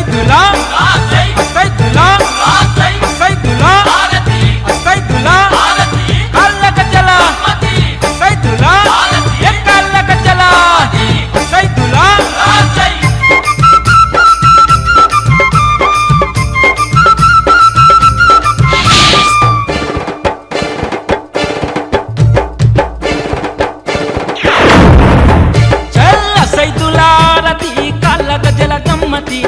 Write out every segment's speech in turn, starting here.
అసైదులా అసైదులా అసైదులా అసైదులా కళ్ళక జల అసైదులా ఎక్కళ్ళక జల అసైదులా గమ్మతి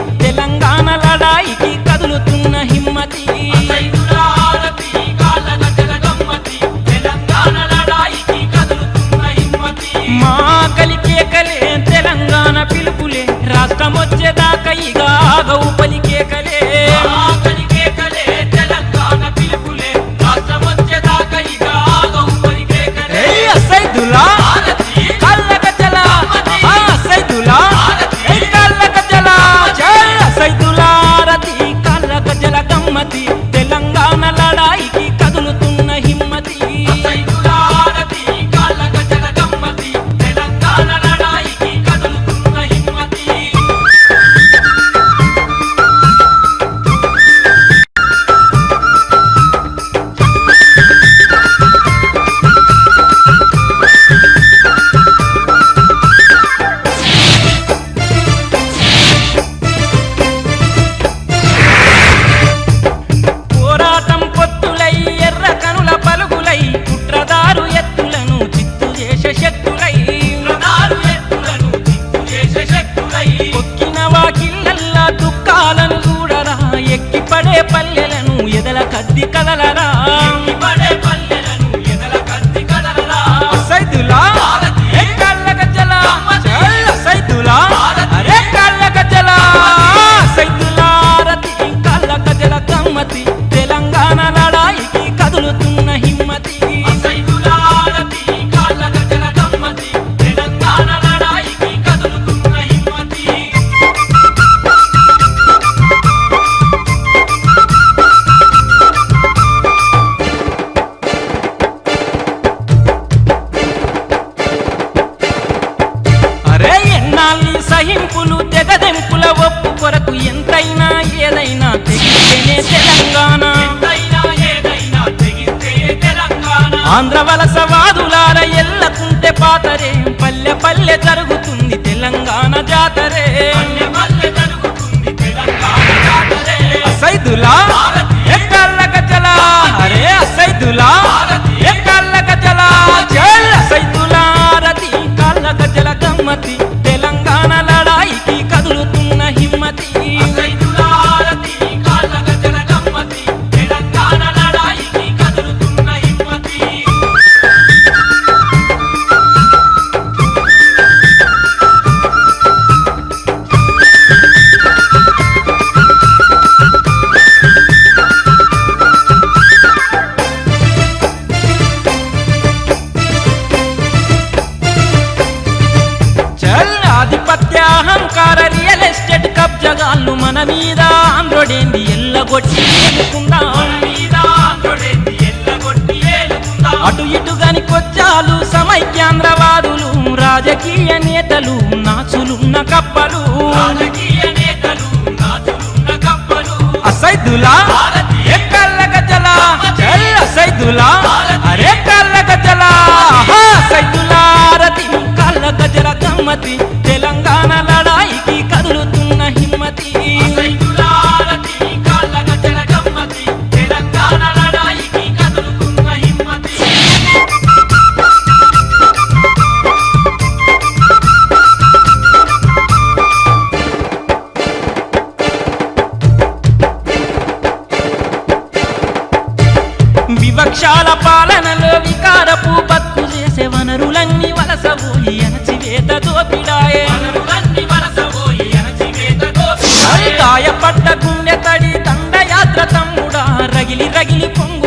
పల్లెలను ఎదల కద్ది కదలరా. ఆంధ్ర వలస వాదులాల ఎల్లకుంటే పాతరే. పల్లె పల్లె జరుగుతుంది తెలంగాణ జాతరే. సైదులా మన మీద ఆంధ్రుడేంది ఎల్లగొట్టి అటు ఇటు గని కొచ్చాలు సమైక్యాంధ్రవాదులు రాజకీయ నేతలు నాచులున్న కప్పలు. అరే ఎక్కల్లగజలా గజలా అరే కల్లగజలా గజల కల్లగజల పోయి అణచివేత దోపిడాయే. గాయపడ్డ గుండె తడి దండయాత్ర తమ్ముడా రగిలి రగిలి పొంగు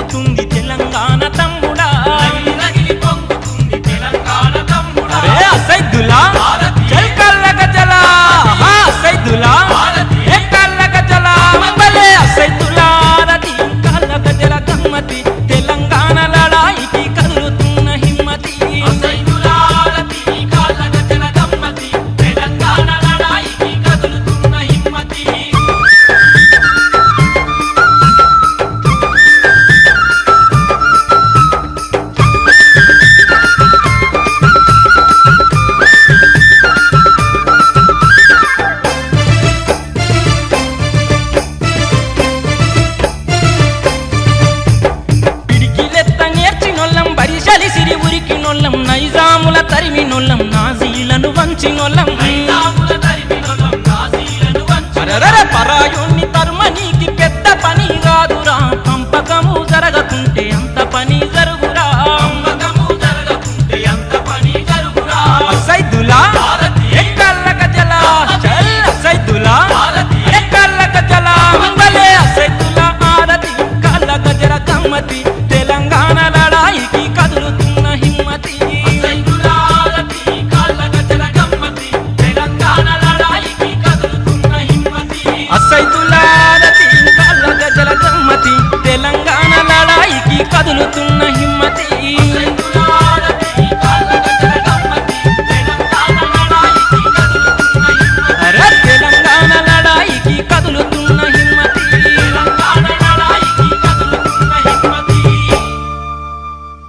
నొల్లం నైజాముల తరిమినొల్లం నాజీలను వంచినొల్లం పరాయోన్ని తరుమనీకి పెద్ద పని కాదురా పంపకము జరగకుంటే అంత పని జరుగు కదులుతున్న హిమ్మతే.